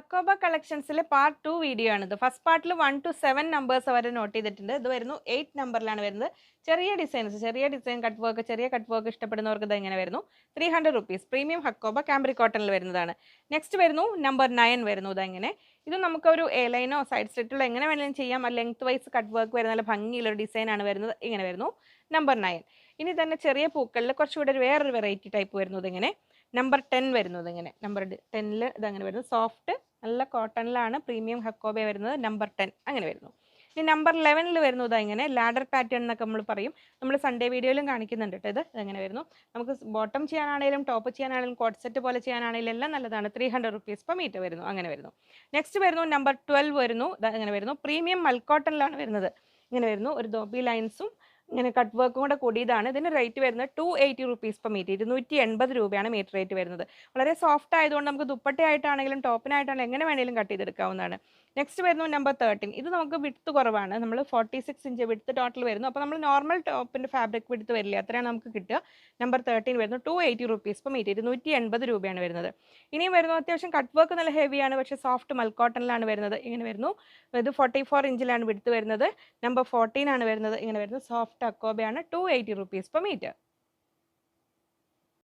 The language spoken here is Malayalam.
അക്കോബ കളക്ഷൻസിലെ പാർട്ട് ടു വീഡിയോ ആണിത്. ഫസ്റ്റ് പാർട്ടിൽ വൺ ടു സെവൻ നമ്പേഴ്സ് വരെ നോട്ട് ചെയ്തിട്ടുണ്ട്. ഇത് വരുന്നു എയ്റ്റ് നമ്പറിലാണ് വരുന്നത്. ചെറിയ ഡിസൈൻസ് ചെറിയ ഡിസൈൻ കട്ട് വർക്ക് ചെറിയ കട്ട് വർക്ക് ഇഷ്ടപ്പെടുന്നവർക്ക് ഇത് എങ്ങനെ വരുന്നു? Three hundred rupees premium Hakoba cambric കോട്ടണിൽ വരുന്നതാണ്. നെക്സ്റ്റ് വരുന്നു നമ്പർ നയൻ വരുന്നു ഇതെങ്ങനെ? ഇത് നമുക്കൊരു എ ലൈനോ സൈഡ് സ്ലിറ്റിലോ എങ്ങനെ വേണമെങ്കിലും ചെയ്യാം. ലെങ്ത് വൈസ് കട്ട് വർക്ക് വരുന്ന നല്ല ഭംഗിയുള്ള ഡിസൈനാണ് വരുന്നത്. ഇങ്ങനെ വരുന്നു. നമ്പർ നയൻ ഇനി തന്നെ ചെറിയ പൂക്കളിൽ കുറച്ചുകൂടെ ഒരു വേറൊരു വെറൈറ്റി ടൈപ്പ് വരുന്നത് ഇങ്ങനെ നമ്പർ ടെൻ വരുന്നത് ഇങ്ങനെ നമ്പർ ടെന്നിൽ ഇതങ്ങനെ വരുന്നത് സോഫ്റ്റ് നല്ല കോട്ടണിലാണ് പ്രീമിയം ഹക്കോബെ വരുന്നത് നമ്പർ ടെൻ അങ്ങനെ വരുന്നു. ഇനി നമ്പർ ലെവനിൽ വരുന്നത് ഇങ്ങനെ ലാഡർ പാറ്റേൺ എന്നൊക്കെ നമ്മൾ പറയും. നമ്മൾ സൺഡേ വീഡിയോയിലും കാണിക്കുന്നുണ്ട് കേട്ടോ ഇത് ഇതെങ്ങനെ വരുന്നു. നമുക്ക് ബോട്ടം ചെയ്യാനാണെങ്കിലും ടോപ്പ് ചെയ്യാനാണെങ്കിലും കോട്ട് സെറ്റ് പോലെ ചെയ്യാനാണെങ്കിലും എല്ലാം നല്ലതാണ്. Three hundred rupees per metre വരുന്നു അങ്ങനെ വരുന്നു. നെക്സ്റ്റ് വരുന്നു നമ്പർ ട്വൽവ് വരുന്നു ഇങ്ങനെ വരുന്നു. പ്രീമിയം മൽക്കോട്ടണിലാണ് വരുന്നത് ഇങ്ങനെ വരുന്നു. ഒരു ദോബി ലൈൻസും ഇങ്ങനെ കട്ട് വർക്കും കൂടെ കൂടിയതാണ്. ഇതിന് റേറ്റ് വരുന്നത് two eighty rupees per metre ഇരുന്നൂറ്റി എൺപത് രൂപയാണ് മീറ്റർ റേറ്റ് വരുന്നത്. വളരെ സോഫ്റ്റ് ആയതുകൊണ്ട് നമുക്ക് ദുപ്പട്ടയായിട്ടാണെങ്കിലും ടോപ്പിനായിട്ടാണെങ്കിലും എങ്ങനെ വേണമെങ്കിലും കട്ട് ചെയ്തെടുക്കാവുന്നതാണ്. നെക്സ്റ്റ് വരുന്നു നമ്പർ തേർട്ടീൻ ഇത് നമുക്ക് വിടുത്ത് കുറവാണ്. നമ്മൾ ഫോർട്ടി സിക്സ് ഇഞ്ച് വിടുത്ത് ടോട്ടൽ വരുന്നു. അപ്പോൾ നമ്മൾ നോർമൽ ടോപ്പിന്റെ ഫാബ്രിക് വിടുത്ത് വരില്ല അത്രയാണ് നമുക്ക് കിട്ടുക. നമ്പർ തേർട്ടീൻ വരുന്നു two eighty rupees per metre ഇരുന്നൂറ്റി എൺപത് രൂപയാണ് വരുന്നത്. ഇനിയും വരുന്നു അത്യാവശ്യം കട്ട് വർക്ക് നല്ല ഹെവിയാണ് പക്ഷേ സോഫ്റ്റ് മൽക്കോട്ടനിലാണ് വരുന്നത്. ഇങ്ങനെ വരുന്നു. ഇത് ഫോർട്ടി ഫോർ ഇഞ്ചിലാണ് വിടുത്ത് വരുന്നത്. നമ്പർ ഫോർട്ടീൻ ആണ് വരുന്നത്. ഇങ്ങനെ വരുന്നത് soft അക്കോബയാണ് two eighty rupees per metre